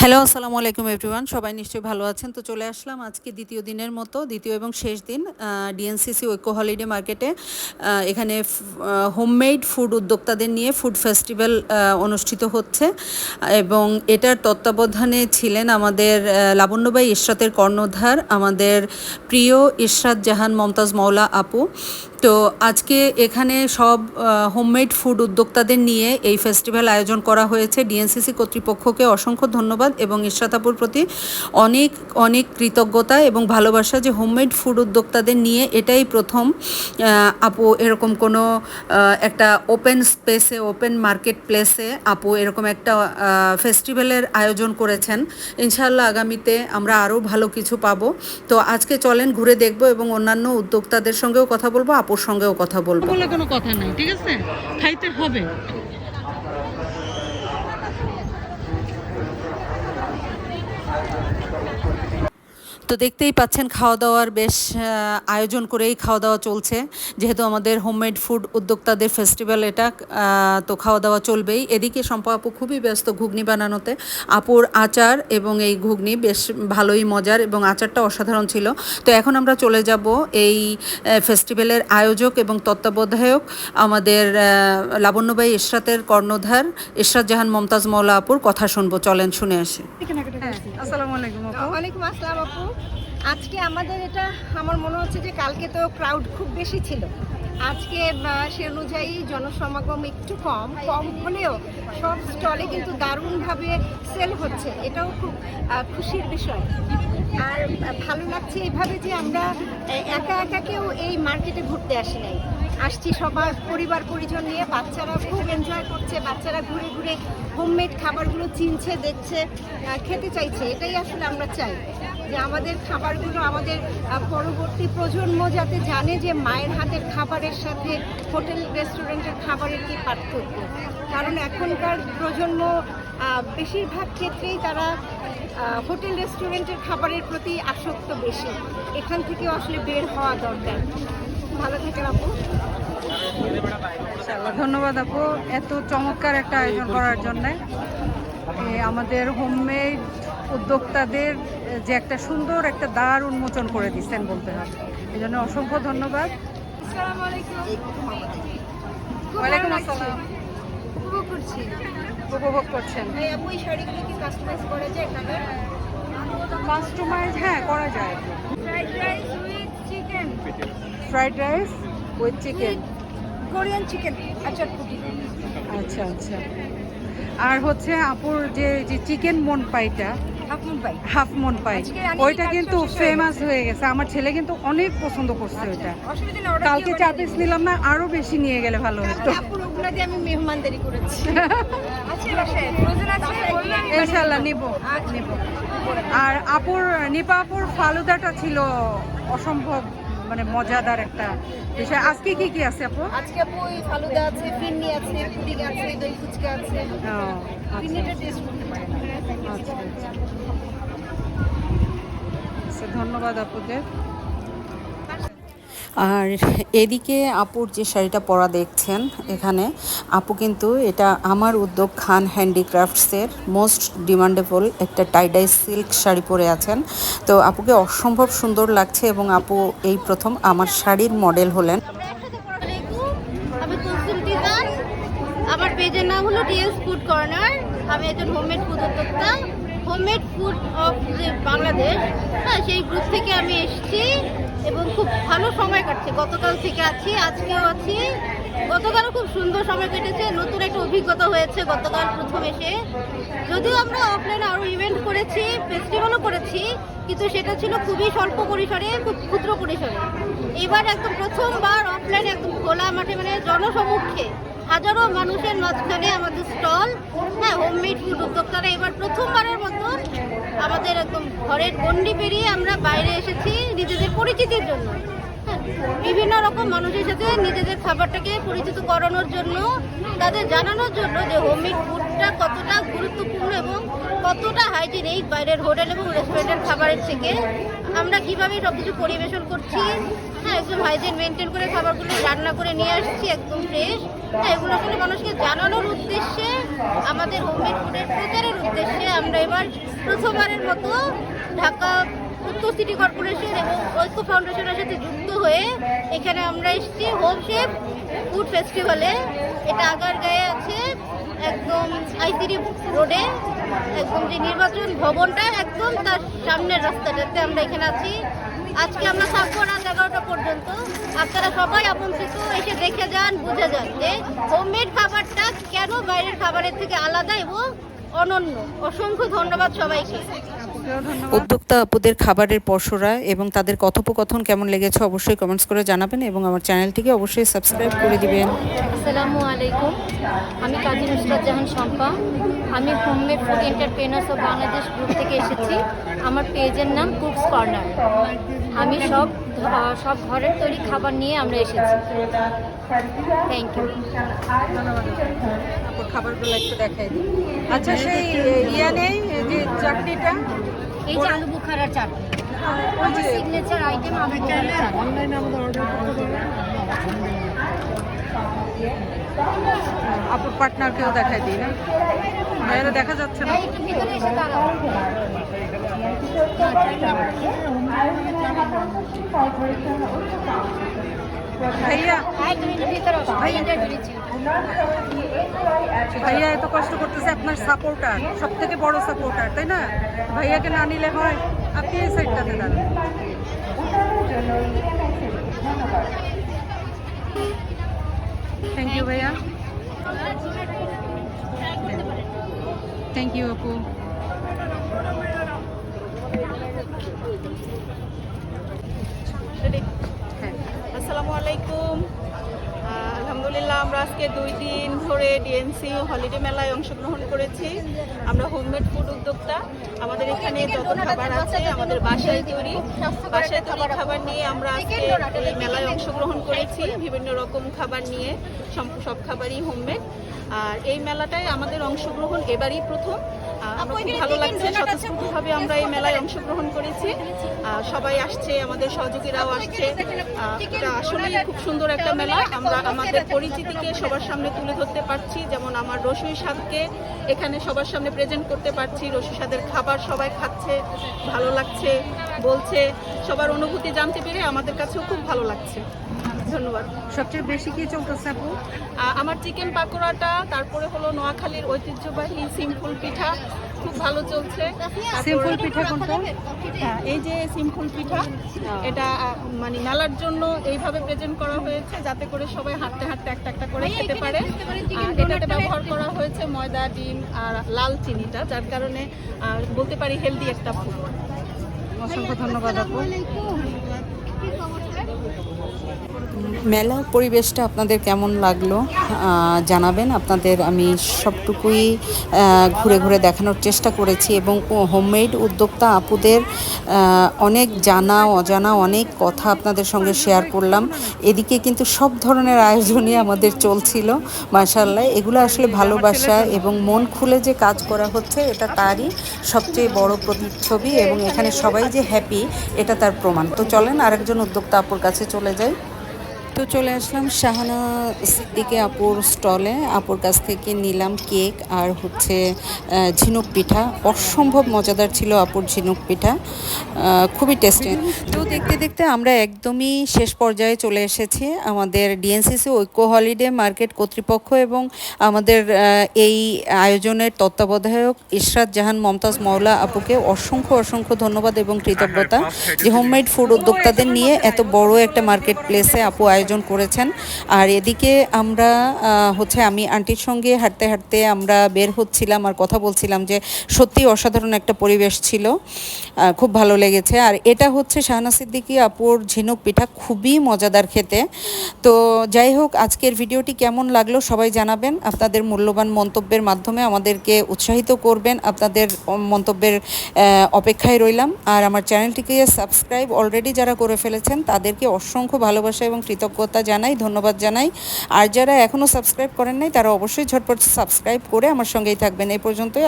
Hello, আসসালামু আলাইকুম everyone সবাই নিশ্চয়ই ভালো আছেন। তো চলে আসলাম আজকে দ্বিতীয় দিনের মতো, দ্বিতীয় এবং শেষ দিন ডিএনসিসি ঐক্য হলিডে মার্কেটে এখানে হোমমেড ফুড উদ্যোক্তাদের নিয়ে ফুড ফেস্টিভ্যাল অনুষ্ঠিত হচ্ছে। এবং এটার তত্ত্বাবধানে ছিলেন আমাদের লাবণ্যবাই ইশরাতের কর্ণধার, আমাদের প্রিয় ইশরাত জাহান মমতাজ মৌলা আপু। তো আজকে এখানে সব হোমমেড ফুড উদ্যোক্তাদের নিয়ে এই ফেস্টিভ্যাল আয়োজন করা হয়েছে। ডিএনসিসি কর্তৃপক্ষকে অসংখ্য ধন্যবাদ এবং ইশরাতাপুর প্রতি অনেক অনেক কৃতজ্ঞতা এবং ভালোবাসা যে হোমমেড ফুড উদ্যোক্তাদের নিয়ে এটাই প্রথম আপু এরকম কোনো একটা ওপেন স্পেসে, ওপেন মার্কেট প্লেসে আপু এরকম একটা ফেস্টিভ্যালের আয়োজন করেছেন। ইনশাল্লাহ আগামীতে আমরা আরও ভালো কিছু পাবো। তো আজকে চলেন ঘুরে দেখব এবং অন্যান্য উদ্যোক্তাদের সঙ্গেও কথা বলব। আপুর সঙ্গেও কথা বলব। বলে কোনো কথা নাই ঠিক আছে? খাইতে হবে। তো দেখতেই পাচ্ছেন খাওয়া দাওয়ার বেশ আয়োজন করেই খাওয়া দাওয়া চলছে। যেহেতু আমাদের হোমমেড ফুড উদ্যোক্তাদের ফেস্টিভ্যাল এটা তো খাওয়া দাওয়া চলবেই। এদিকে সম্পা আপু খুবই ব্যস্ত ঘুগনি বানানোতে। আপুর আচার এবং এই ঘুগনি বেশ ভালোই মজার এবং আচারটা অসাধারণ ছিল। তো এখন আমরা চলে যাব এই ফেস্টিভ্যালের আয়োজক এবং তত্ত্বাবধায়ক আমাদের লাবণ্যবাই ইশরাতের কর্ণধার। ইশরাত জাহান মমতাজ মৌলা আপুর কথা শুনব। চলেন শুনে আসি। আসসালামু আলাইকুম আপু। ওয়ালাইকুম আসসালাম আপু। আজকে আমাদের এটা, আমার মনে হচ্ছে যে কালকে তো ক্রাউড খুব বেশি ছিল। আজকে সে অনুযায়ী জনসমাগম একটু কম কম হলেও সব স্টলে কিন্তু দারুণভাবে সেল হচ্ছে। এটাও খুব খুশির বিষয়। আর, ভালো লাগছে এভাবে যে আমরা একা একা কেউ এই মার্কেটে ঘুরতে আসি নাই। আসছি সবার পরিবার, পরিজন নিয়ে, বাচ্চারা খুব এনজয় করছে, বাচ্চারা ঘুরে ঘুরে হোমমেড খাবারগুলো চিনছে, দেখছে খেতে চাইছে। এটাই আসলে আমরা চাই। যে আমাদের খাবারগুলো আমাদের পরবর্তী প্রজন্ম যাতে জানে যে মায়ের হাতের খাবারের সাথে হোটেল, রেস্টুরেন্টের খাবারের কি পার্থক্য। কারণ এখনকার প্রজন্ম বেশিরভাগ ক্ষেত্রেই তারা হোটেল, রেস্টুরেন্টের খাবারের প্রতি আসক্ত বেশি। এখান থেকে আসলে বের হওয়া দরকার। ভালো থাকেন আপু। ধন্যবাদ আপু। এত চমৎকার একটা আয়োজন করার জন্য। আমাদের হোমমেড উদ্যোক্তাদের যে একটা সুন্দর একটা দ্বার উন্মোচন করে দিচ্ছেন বলতে হবে এই জন্য অসংখ্য ধন্যবাদ। ওয়ালাইকুম আসসালাম। উপভোগ করছি। উপভোগ করছেন। আপু শাড়িগুলো কি কাস্টমাইজ করা যায় কাস্টমাইজ হ্যাঁ করা যায়। Fried rice with chicken fried rice with chicken Korean chicken আচ্ছা আচ্ছা আচ্ছা। আর হচ্ছে আপুর যে যে চিকেন মন পাইটা হাফ মন পাই। ওইটা কিন্তু ফেমাস হয়ে গেছে। আমার ছেলে কিন্তু অনেক পছন্দ করছে ওইটা। অসুবিধা নেই order কালকে চার পিস নিলাম না আরও বেশি নিয়ে গেলে ভালো হতো। আমি মেহমানদারি করেছি। ইনশাল্লাহ নিব। নিব। আর আপুর নিপা আপুর ফালুদাটা ছিল অসম্ভব মানে মজাদার একটা বিষয়। আজকে কি কি আছে আপু? আজকে আপু ওই ফালুদা আছে ফিন্নি আছে পুডিং আছে দই ফুচকা আছে। ও, আচ্ছা। ফিন্নিটা টেস্ট করতে পারেন। আচ্ছা। আচ্ছা, ধন্যবাদ আপুদের। আর এদিকে আপুর যে শাড়িটা পরা দেখছেন এখানে আপু কিন্তু এটা আমার উদ্যোগ খান হ্যান্ডিক্রাফটসের মোস্ট ডিমান্ডেবল একটা টাইডাই সিল্ক শাড়ি পরে আছেন। তো আপুকে অসম্ভব সুন্দর লাগছে এবং আপু এই প্রথম আমার শাড়ির মডেল হলেন। আমার পেজের নাম হলো ডিএস ফুড কর্নার। আমি একজন হোমমেড ফুড উদ্যোক্তা হোমমেড ফুড অফ বাংলাদেশ হ্যাঁ সেই গ্রুপ থেকে আমি এসেছি এবং খুব ভালো সময় কাটছে। গতকাল থেকে আছি, আজকেও আছি। গতকালও খুব সুন্দর সময় কেটেছে, নতুন একটা অভিজ্ঞতা হয়েছে গতকাল প্রথম এসে। যদিও আমরা অফলাইনে আরও ইভেন্ট করেছি ফেস্টিভ্যালও করেছি, কিন্তু সেটা ছিল খুবই স্বল্প পরিসরে, খুব ক্ষুদ্র পরিসরে। এবার একদম প্রথমবার অফলাইনে একদম খোলা মাঠে মানে জনসমক্ষে হাজারো মানুষের মাঝখানে আমাদের স্টল হ্যাঁ হোমমেড ফুড উদ্যোক্তারা এবার প্রথমবারের মতো আমাদের একদম ঘরের গন্ডি পেরিয়ে আমরা বাইরে এসেছি নিজেদের পরিচিতির জন্য। বিভিন্ন রকম মানুষের সাথে নিজেদের খাবারটাকে পরিচিত করানোর জন্য, তাদের জানানোর জন্য যে হোমমেড ফুডটা কতটা গুরুত্বপূর্ণ এবং কতটা হাইজিনিক বাইরের হোটেল এবং রেস্টুরেন্টের খাবারের থেকে। আমরা কীভাবে সব কিছু পরিবেশন করছি? হ্যাঁ একদম হাইজিন মেনটেন করে খাবারগুলো রান্না করে নিয়ে আসছি, একদম ফ্রেশ হ্যাঁ এগুলো আসলে মানুষকে জানানোর উদ্দেশ্যে, আমাদের হোমমেড ফুডের প্রচারের উদ্দেশ্যে আমরা এবার প্রথমবারের মতো ঢাকা উত্তর সিটি কর্পোরেশন এবং ঐক্য ফাউন্ডেশনের সাথে যুক্ত হয়ে এখানে আমরা এসেছি। হোম শেফ ফুড ফেস্টিভ্যালে। এটা আগার গায়ে আছে। একদম আইসিডি রোডে। একদম যে নির্বাচন ভবনটা, একদম তার সামনের রাস্তাটাতে আমরা এখানে আছি। আজকে আমরা থাকব রাত এগারোটা পর্যন্ত। আপনারা সবাই আমন্ত্রিত এসে দেখে যান, বুঝে যান যে হোমমেড খাবারটা কেন বাইরের খাবারের থেকে আলাদা এবং অনন্য। অসংখ্য ধন্যবাদ সবাইকে। উদ্যোক্তা আপুদের খাবারের পসরা এবং তাদের কথোপকথন কেমন লেগেছে অবশ্যই কমেন্টস করে জানাবেন এবং আমার চ্যানেলটিকে অবশ্যই সাবস্ক্রাইব করে দিবেন। আসসালামু আলাইকুম। আমি কাজী নুসরাত জাহান শম্পা। আমি homemade food entrepreneurs of Bangladesh group থেকে এসেছি। আমার পেজের নাম কুকস কর্নার। আমি সব সব ঘরের তৈরি খাবার নিয়ে আমরা এসেছি। থ্যাংক ইউ খাবারগুলো একটু দেখাই দিই। আচ্ছা সেই ইয়া নেই যে চাটনিটা এই যে আলু বুখারার চাটনি ওই আমার সিগনেচার আইটেম আলু বুখারার চাটনি আপুর পার্টনারকেও দেখাই দিই না? ভাইয়েরা দেখা যাচ্ছে না। একটু ভিতরে এসে দাঁড়াও। ভাইয়া ভাইয়া এত কষ্ট করতেছে, আপনার সাপোর্টার সব থেকে বড় সাপোর্টার তাই না? ভাইয়াকে না নিলে হয়, আপনি এই সাইডটাতে দাঁড়ান। থ্যাংক ইউ ভাইয়া। থ্যাংক ইউ আপু। হ্যাঁ। আসসালামু আলাইকুম। আলহামদুলিল্লাহ, আমরা আজকে দুই দিন ধরে ডিএনসি হলিডে মেলায় অংশগ্রহণ করেছি। আমরা হোমমেড ফুড উদ্যোক্তা। আমাদের এখানে যত খাবার আছে, আমাদের বাসায় তৈরি। বাসায় তৈরি খাবার নিয়ে আমরা আজকে এই মেলায় অংশগ্রহণ করেছি। বিভিন্ন রকম খাবার নিয়ে সব- খাবারই হোমমেড। আর এই মেলাটায় আমাদের অংশগ্রহণ এবারই প্রথম। ভালো লাগছে স্বতঃস্ফূর্তভাবে আমরা এই মেলায় অংশগ্রহণ করেছি। সবাই আসছে আমাদের সহযোগীরাও আসছে। এটা আসলেই খুব সুন্দর একটা মেলা। আমরা আমাদের পরিচিতিকে সবার সামনে তুলে ধরতে পারছি। যেমন আমার রসুই স্বাদকে এখানে সবার সামনে প্রেজেন্ট করতে পারছি। রসুই স্বাদের খাবার সবাই খাচ্ছে ভালো লাগছে বলছে। সবার অনুভূতি জানতে পেরে আমাদের কাছেও খুব ভালো লাগছে। ধন্যবাদ। সবচেয়ে বেশি কি চলতেছে আপু? আমার চিকেন পাকোড়াটা তারপরে হলো নোয়াখালীর ঐতিহ্যবাহী সিম্পল পিঠা খুব ভালো চলছে। সিম্পল পিঠা কোনটা? হ্যাঁ, এই যে সিম্পল পিঠা এটা মানে মেলার জন্য এইভাবে প্রেজেন্ট করা হয়েছে যাতে করে সবাই হাঁটতে হাঁটতে একটা একটা করে খেতে পারে। এটাতে ব্যবহার করা হয়েছে ময়দা ডিম আর লাল চিনিটা যার কারণে বলতে পারি হেলদি একটা ফুড অসংখ্য ধন্যবাদ আপু। মেলার পরিবেশটা আপনাদের কেমন লাগল? জানাবেন। আপনাদের আমি সবটুকুই ঘুরে ঘুরে দেখানোর চেষ্টা করেছি এবং হোমমেড উদ্যোক্তা আপুদের অনেক জানা, অজানা, অনেক কথা আপনাদের সঙ্গে শেয়ার করলাম। এদিকে কিন্তু সব ধরনের আয়োজনই আমাদের চলছিল মাশাল্লাহ এগুলো আসলে ভালোবাসা এবং মন খুলে যে কাজ করা হচ্ছে, এটা তারই সবচেয়ে বড় প্রতিচ্ছবি এবং এখানে সবাই যে হ্যাপি এটা তার প্রমাণ। তো চলেন আরেকজন উদ্যোক্তা আপুর কাছে চলে যাই। তো চলে আসলাম শাহানা সিদ্দিকে আপুর স্টলে আপুর কাছ থেকে নিলাম কেক আর হচ্ছে ঝিনুক পিঠা। অসম্ভব মজাদার ছিল আপুর ঝিনুক পিঠা। খুবই টেস্টি তো দেখতে দেখতে আমরা একদমই শেষ পর্যায়ে চলে এসেছি আমাদের ডিএনসিসি ঐক্য হলিডে মার্কেট কর্তৃপক্ষ এবং আমাদের এই আয়োজনের তত্ত্বাবধায়ক ইশরাত জাহান মমতাজ মওলা আপুকে অসংখ্য অসংখ্য ধন্যবাদ এবং কৃতজ্ঞতা। যে হোমমেড ফুড উদ্যোক্তাদের নিয়ে এত বড় একটা মার্কেট প্লেসে আপু আয়োজন করেছেন। আর এদিকে আমরা হচ্ছে আমি আন্টির সঙ্গে হাঁটতে হাঁটতে আমরা বের হচ্ছিলাম আর কথা বলছিলাম যে সত্যি অসাধারণ একটা পরিবেশ ছিল। খুব ভালো লেগেছে। আর এটা হচ্ছে শাহনা সিদ্দিকি আপুর ঝিনুক পিঠা খুবই মজাদার খেতে। তো যাই হোক, আজকের ভিডিওটি কেমন লাগল সবাই জানাবেন। আপনাদের মূল্যবান মন্তব্যের মাধ্যমে আমাদেরকে উৎসাহিত করবেন। আপনাদের মন্তব্যের অপেক্ষায় রইলাম। আর আমার চ্যানেলটিকে সাবস্ক্রাইব অলরেডি যারা করে ফেলেছেন, তাদেরকে অসংখ্য ভালোবাসা এবং কৃতজ্ঞতা জানাই, ধন্যবাদ জানাই। আর যারা এখনও সাবস্ক্রাইব করেন নাই, তারা অবশ্যই ঝটপট সাবস্ক্রাইব করে আমার সঙ্গেই থাকবেন। এই পর্যন্তই।